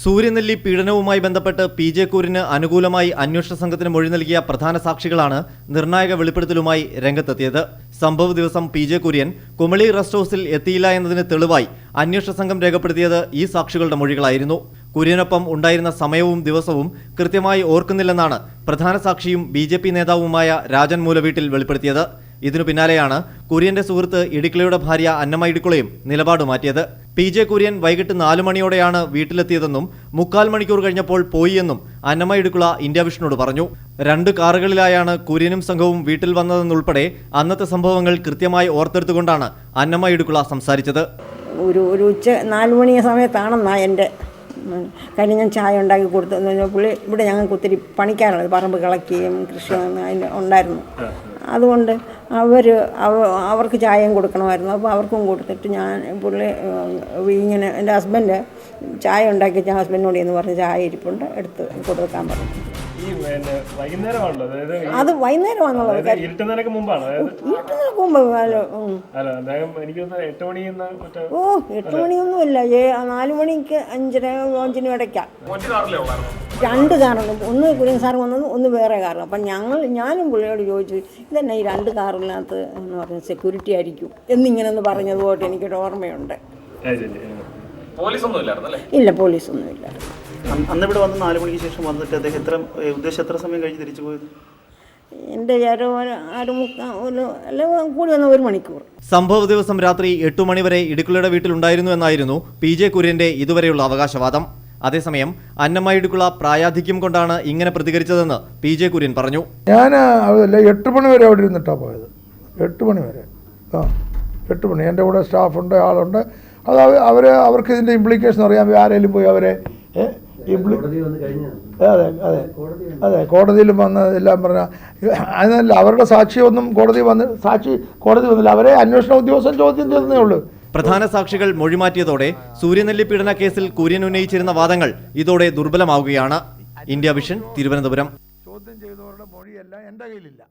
സൂര്യനെല്ലി പീഡനവുമായി ബന്ധപ്പെട്ട് P J കൂരിന് അനുകൂലമായി അന്വേഷണ സംഘത്തിന് മൊഴി നൽകിയ പ്രധാന സാക്ഷികളാണ് നിർണായക വെളിപ്പെടുത്തലുമായി രംഗത്തെത്തിയത്. സംഭവ ദിവസം P J Kurien Kumily rest ഹൌസിൽ എത്തിയില്ല എന്നതിന് തെളിവായി അന്വേഷണ സംഘം രേഖപ്പെടുത്തിയത് ഈ സാക്ഷികളുടെ മൊഴികളായിരുന്നു. കുര്യനൊപ്പം ഉണ്ടായിരുന്ന സമയവും ദിവസവും കൃത്യമായി ഓർക്കുന്നില്ലെന്നാണ് പ്രധാന സാക്ഷിയും ബി ജെ പി നേതാവുമായ രാജൻ മൂലവീട്ടിൽ വെളിപ്പെടുത്തിയത്. ഇതിനു പിന്നാലെയാണ് കുര്യന്റെ സുഹൃത്ത് ഇടുക്കളയുടെ ഭാര്യ അന്നമ്മ ഇടുക്കുളയും നിലപാട് മാറ്റിയത്. പി ജെ കുര്യൻ വൈകിട്ട് നാലു മണിയോടെയാണ് വീട്ടിലെത്തിയതെന്നും മുക്കാൽ മണിക്കൂർ കഴിഞ്ഞപ്പോൾ പോയിയെന്നും അന്നമ്മ ഇടുക്കുള ഇന്ത്യ വിഷനോട് പറഞ്ഞു. രണ്ട് കാറുകളിലായാണ് കുര്യനും സംഘവും വീട്ടിൽ വന്നതെന്നുൾപ്പെടെ അന്നത്തെ സംഭവങ്ങൾ കൃത്യമായി ഓർത്തെടുത്തുകൊണ്ടാണ് അന്നമ്മ ഇടുക്കുള സംസാരിച്ചത്. ഒരു ഒരു ഉച്ച നാല് മണി സമയത്താണെന്നാ എന്റെ കാര്യം ഞാൻ ചായ ഉണ്ടാക്കി കൊടുത്തു എന്ന് പുള്ളി ഇവിടെ ഞങ്ങൾക്ക് ഒത്തിരി പണിക്കാറുള്ളത് പറമ്പ് കിളക്കുകയും കൃഷി ഉണ്ടായിരുന്നു. അതുകൊണ്ട് അവർ അവർക്ക് ചായയും കൊടുക്കണമായിരുന്നു. അപ്പോൾ അവർക്കും കൊടുത്തിട്ട് ഞാൻ പുള്ളി ഇങ്ങനെ എന്റെ ഹസ്ബൻഡ് ചായ ഉണ്ടാക്കി ഞാൻ ഹസ്ബൻഡിനോട് എന്ന് പറഞ്ഞ് ചായ ഇരിപ്പുണ്ട് എടുത്ത് കൊടുക്കാൻ പറഞ്ഞു. അത് വൈകുന്നേരമാണെന്നുള്ളത് ഇരുട്ടുന്നതിനൊക്കെ മുമ്പ് ഓ എട്ട് മണിയൊന്നുമില്ല നാല് മണിക്ക് അഞ്ചര അഞ്ചിനും ഇടയ്ക്കാണ് രണ്ട് കാറുണ്ട് ഒന്ന് കുര്യൻ സാർ വന്നത് ഒന്ന് വേറെ കാരണം അപ്പം ഞങ്ങൾ ഞാനും പുള്ളിയോട് ചോദിച്ചു ഇതന്നെ ഈ രണ്ട് കാറിനകത്ത് എന്ന് പറഞ്ഞ സെക്യൂരിറ്റി ആയിരിക്കും? എന്നിങ്ങനെ ഒന്ന് പറഞ്ഞത് പോയിട്ട് എനിക്കൊരു ഓർമ്മയുണ്ട്. ഇല്ല പോലീസ് പോലീസൊന്നും ഇല്ല അന്ന് അന്ന് ഇവിടെ വന്ന് നാല് മണിക്ക് ശേഷം വന്നിട്ട് അദ്ദേഹം എത്ര ഉദ്ദേശം എത്ര സമയം കഴിഞ്ഞ് തിരിച്ചു പോയത്? എന്റെ ആറ് ഒരു അല്ല കൂടി വന്ന ഒരു മണിക്കൂർ. സംഭവ ദിവസം രാത്രി എട്ടു മണിവരെ ഇടുക്കുളയുടെ വീട്ടിലുണ്ടായിരുന്നു എന്നായിരുന്നു പി ജെ കുര്യന്റെ ഇതുവരെയുള്ള അവകാശവാദം. അതേസമയം അന്നമ്മയിടുക്കുള്ള പ്രായാധിക്യം കൊണ്ടാണ് ഇങ്ങനെ പ്രതികരിച്ചതെന്ന് പി ജെ കുര്യൻ പറഞ്ഞു. ഞാൻ അതല്ല എട്ട് മണി വരെ അവിടെ ഇരുന്നിട്ടാണ് പോയത്. എട്ട് മണി വരെ. ആ എട്ട് മണി. എന്റെ കൂടെ സ്റ്റാഫുണ്ട് ആളുണ്ട്. അത് അവ- അവർ അവർക്ക് ഇതിന്റെ ഇംപ്ലിക്കേഷൻ അറിയാം ആരെങ്കിലും പോയി അവരെ അതെ അതെ അതെ. കോടതിയിൽ വന്ന് എല്ലാം പറഞ്ഞ അതിനല്ല അവരുടെ സാക്ഷിയൊന്നും കോടതി വന്ന് സാക്ഷി കോടതി വന്നില്ല. അവരെ അന്വേഷണ ഉദ്യോഗസ്ഥൻ ചോദ്യം ചെയ്തതേ ഉള്ളൂ. പ്രധാന സാക്ഷികൾ മൊഴിമാറ്റിയതോടെ സൂര്യനെല്ലി പീഡന കേസിൽ കുര്യൻ ഉന്നയിച്ചിരുന്ന വാദങ്ങൾ ഇതോടെ ദുർബലമാവുകയാണ്. India vision Thiruvananthapuram. ചോദ്യം ചെയ്തവരുടെ മൊഴിയല്ല എന്റെ കയ്യിലില്ല.